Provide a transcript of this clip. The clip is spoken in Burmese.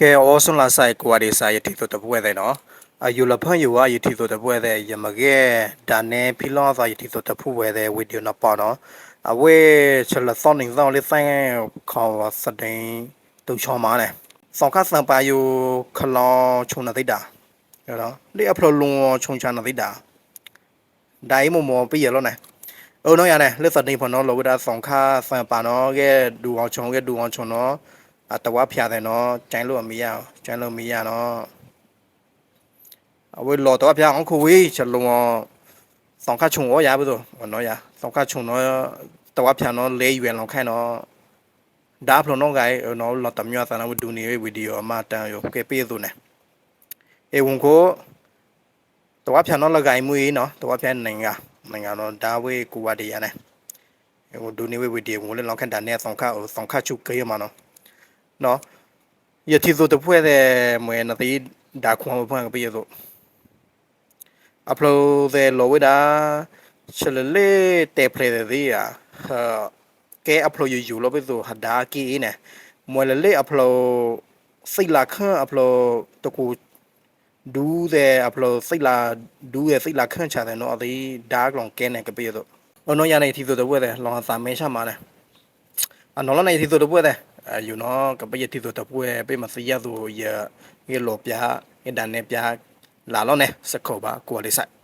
ကဲဩဆွန်လာဆိုင်ကွာဒီဆိုင်တီတိုတပွဲတဲ့နော်အယူလဖန်ယူဝါယတီတိုတပွဲတဲ့ယမကဲဒါနေဖီလောဆိုင်တီတိုတပွဲတဲ့ဝီဒီယိုနပေါ်နော်အဝဲချလသောင်းနေသောင်းလေးဆိုင်ခေါ်စတဲ့တူချော်မားတယ်ဆောင်ခတ်စံပါယူခလောချုံနသိတာရတော့လေအဖလိုလုံချုံချနသိတာဒိုင်မမောပြရလို့နေအိုနော်ရတယ်လက်စတဲ့ဖနော်လောဝဒါဆောင်ခါစံပါနော်ကဲဒူအောင်ချုံကဲဒူအောင်ချုံနော် အတဝါဖျားတယ်နော်ကျိုင်းလို့မရအောင်ကျိုင်းလို့မရနော်အဝေးလော်တော့ဖျားအောင်ခွေးချက်လုံးဆောင်ခချုံရောရဘူးတော့နော်ရဆောင်ခချုံနော်တဝါဖျားနော်လဲရွယ်လောက်ခိုင်းနော်ဒါဖလုံးတော့ကဲနော်လော်တမျိုးဆန်ဝဒူနေဗီဒီယိုအမတန်ရောကဲပြေးသူနေအေဝန်ကိုတဝါဖျားနော်လကင်မွေးနော်တဝါဖျားနိုင်ငံနိုင်ငံနော်ဒါဝေးကူဝတီရနေဟိုဒူနေဗီဒီယိုကိုလည်းလောက်ခန့်တန်နေဆောင်ခဆောင်ခချုကေးမှာနော် နော်ယတိဆိုတပွဲတဲ့မွေနတိဒါခွန်ဖွင့်ကပြည့်ဆိုအပလိုတဲ့လောဝဒါချလလေတေပလေတဲ့ရာဟာကဲအပလိုယူယူလို့ပြဆိုဟာဒါကီနေမွေလေအပလိုစိတ်လာခန့်အပလိုတကူဒူးတဲ့အပလိုစိတ်လာဒူးရဲ့စိတ်လာခန့်ချတယ်နော်အသေးဒါကလောင်ကဲနေကပြည့်ဆိုအနော်ရနေတီဆိုတပွဲတဲ့လောင်စာမဲချမှာလဲအနော်လနေတီဆိုတပွဲတဲ့ uh, you know ကပယတိတော့တပွဲပေးမစရသူရရေလောပြာအဒန်နေပြာလာလောနေစခောပါကိုလေးဆိုင်